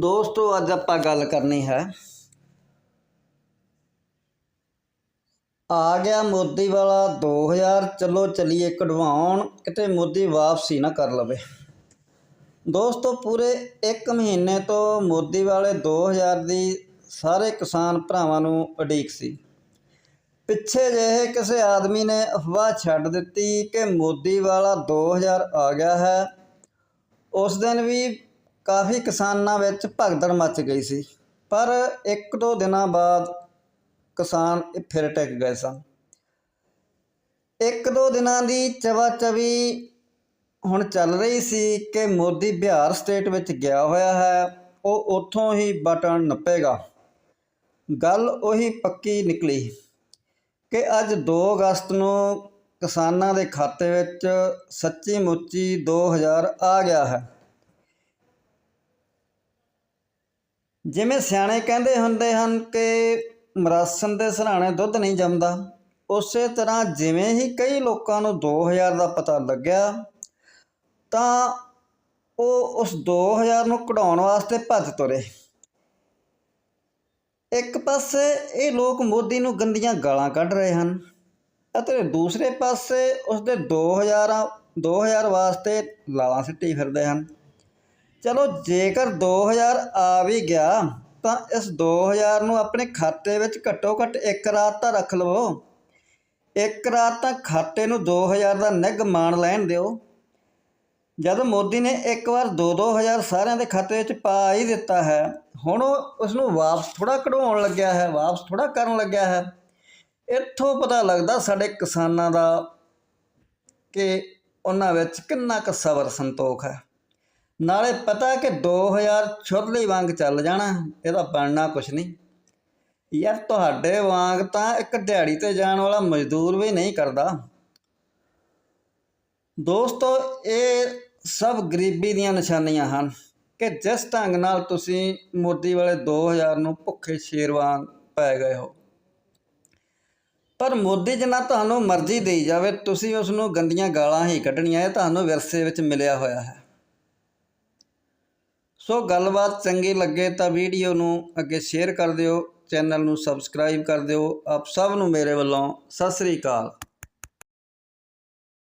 ਦੋਸਤੋ, ਅੱਜ ਆਪਾਂ ਗੱਲ ਕਰਨੀ ਹੈ। ਆ ਗਿਆ ਮੋਦੀ ਵਾਲਾ 2000 ਚਲੋ ਚਲੀਏ ਕਢਵਾਉਣ, ਕਿਤੇ ਮੋਦੀ ਵਾਪਸੀ ਨਾ ਕਰ ਲਵੇ। ਦੋਸਤੋ, ਪੂਰੇ 1 ਮਹੀਨੇ ਤੋਂ ਮੋਦੀ ਵਾਲੇ 2000 ਦੀ ਸਾਰੇ ਕਿਸਾਨ ਭਰਾਵਾਂ ਨੂੰ ਉਡੀਕ ਸੀ। ਪਿੱਛੇ ਜਿਹੇ ਕਿਸੇ ਆਦਮੀ ਨੇ ਅਫਵਾਹ ਛੱਡ ਦਿੱਤੀ ਕਿ ਮੋਦੀ ਵਾਲਾ 2000 ਆ ਗਿਆ ਹੈ। ਉਸ ਦਿਨ ਵੀ ਕਾਫੀ ਕਿਸਾਨਾਂ ਵਿੱਚ ਭਗਦੜ ਮਚ ਗਈ ਸੀ, ਪਰ ਇੱਕ ਦੋ ਦਿਨਾਂ ਬਾਅਦ ਕਿਸਾਨ ਫਿਰ ਟਿਕ ਗਏ ਸਨ। ਇੱਕ ਦੋ ਦਿਨਾਂ ਦੀ ਚਵਾ ਚਵੀ ਹੁਣ ਚੱਲ ਰਹੀ ਸੀ ਕਿ ਮੋਦੀ ਬਿਹਾਰ ਸਟੇਟ ਵਿੱਚ ਗਿਆ ਹੋਇਆ ਹੈ, ਉਹ ਉੱਥੋਂ ਹੀ ਬਟਨ ਨੱਪੇਗਾ। ਗੱਲ ਉਹੀ ਪੱਕੀ ਨਿਕਲੀ ਕਿ ਅੱਜ 2 ਅਗਸਤ ਨੂੰ ਕਿਸਾਨਾਂ ਦੇ ਖਾਤੇ ਵਿੱਚ ਸੱਚੀ ਮੁੱਚੀ 2000 ਆ ਗਿਆ ਹੈ। ਜਿਵੇਂ ਸਿਆਣੇ ਕਹਿੰਦੇ ਹੁੰਦੇ ਹਨ ਕਿ ਮਰਾਸਨ ਦੇ ਸਰਾਣੇ ਦੁੱਧ ਨਹੀਂ ਜੰਮਦਾ, ਉਸੇ ਤਰ੍ਹਾਂ ਜਿਵੇਂ ਹੀ ਕਈ ਲੋਕਾਂ ਨੂੰ 2000 ਦਾ ਪਤਾ ਲੱਗਿਆ, ਤਾਂ ਉਹ ਉਸ 2000 ਨੂੰ ਕਢਾਉਣ ਵਾਸਤੇ ਭੱਜ ਤੁਰੇ। ਇੱਕ ਪਾਸੇ ਇਹ ਲੋਕ ਮੋਦੀ ਨੂੰ ਗੰਦੀਆਂ ਗਾਲਾਂ ਕੱਢ ਰਹੇ ਹਨ ਅਤੇ ਦੂਸਰੇ ਪਾਸੇ ਉਸ ਦੇ 2000 2000 ਵਾਸਤੇ ਲਾਲਾਂ ਸਿੱਟੀ ਫਿਰਦੇ ਹਨ। ਚਲੋ ਜੇਕਰ 2000 ਆ ਵੀ ਗਿਆ, ਤਾਂ ਇਸ 2000 ਨੂੰ ਆਪਣੇ ਖਾਤੇ ਵਿੱਚ ਘੱਟੋ ਘੱਟ ਇੱਕ ਰਾਤ ਤਾਂ ਰੱਖ ਲਵੋ। ਇੱਕ ਰਾਤ ਤਾਂ ਖਾਤੇ ਨੂੰ 2000 ਦਾ ਨਿੱਘ ਮਾਣ ਲੈਣ ਦਿਓ। ਜਦ ਮੋਦੀ ਨੇ ਇੱਕ ਵਾਰ 2-2000 ਸਾਰਿਆਂ ਦੇ ਖਾਤੇ ਵਿੱਚ ਪਾ ਹੀ ਦਿੱਤਾ ਹੈ, ਹੁਣ ਉਹ ਉਸ ਨੂੰ ਵਾਪਸ ਥੋੜਾ ਕਢਵਾਉਣ ਲੱਗਿਆ ਹੈ, ਵਾਪਸ ਥੋੜਾ ਕਰਨ ਲੱਗਿਆ ਹੈ। ਇੱਥੋਂ ਪਤਾ ਲੱਗਦਾ ਸਾਡੇ ਕਿਸਾਨਾਂ ਦਾ ਕਿ ਉਹਨਾਂ ਵਿੱਚ ਕਿੰਨਾ ਕੁ ਸਬਰ ਸੰਤੋਖ ਹੈ। ਨਾਲੇ ਪਤਾ ਕਿ 2000 ਛੁਰਲੀ ਵਾਂਗ ਚੱਲ ਜਾਣਾ, ਇਹਦਾ ਬਣਨਾ ਕੁਛ ਨਹੀਂ। ਯਾਰ ਤੁਹਾਡੇ ਵਾਂਗ ਤਾਂ ਇੱਕ ਦਿਹਾੜੀ ਤੇ ਜਾਣ ਵਾਲਾ ਮਜ਼ਦੂਰ ਵੀ ਨਹੀਂ ਕਰਦਾ। ਦੋਸਤੋ, ਇਹ ਸਭ ਗਰੀਬੀ ਦੀਆਂ ਨਿਸ਼ਾਨੀਆਂ ਹਨ ਕਿ ਜਿਸ ਢੰਗ ਨਾਲ ਤੁਸੀਂ ਮੋਦੀ ਵਾਲੇ 2000 ਨੂੰ ਭੁੱਖੇ ਸ਼ੇਰ ਵਾਂਗ ਪੈ ਗਏ ਹੋ। ਪਰ ਮੋਦੀ ਜਿੰਨਾ ਤੁਹਾਨੂੰ ਮਰਜ਼ੀ ਦੇਈ ਜਾਵੇ, ਤੁਸੀਂ ਉਸ ਨੂੰ ਗੰਦੀਆਂ ਗਾਲਾਂ ਹੀ ਕੱਢਣੀਆਂ, ਇਹ ਤੁਹਾਨੂੰ ਵਿਰਸੇ ਵਿੱਚ ਮਿਲਿਆ ਹੋਇਆ ਹੈ। ਸੋ ਗੱਲਬਾਤ ਚੰਗੀ ਲੱਗੇ ਤਾਂ ਵੀਡੀਓ ਨੂੰ ਅੱਗੇ ਸ਼ੇਅਰ ਕਰ ਦਿਓ, ਚੈਨਲ ਨੂੰ ਸਬਸਕ੍ਰਾਈਬ ਕਰ ਦਿਓ। ਆਪ ਸਭ ਨੂੰ ਮੇਰੇ ਵੱਲੋਂ ਸਤਿ ਸ੍ਰੀ ਅਕਾਲ।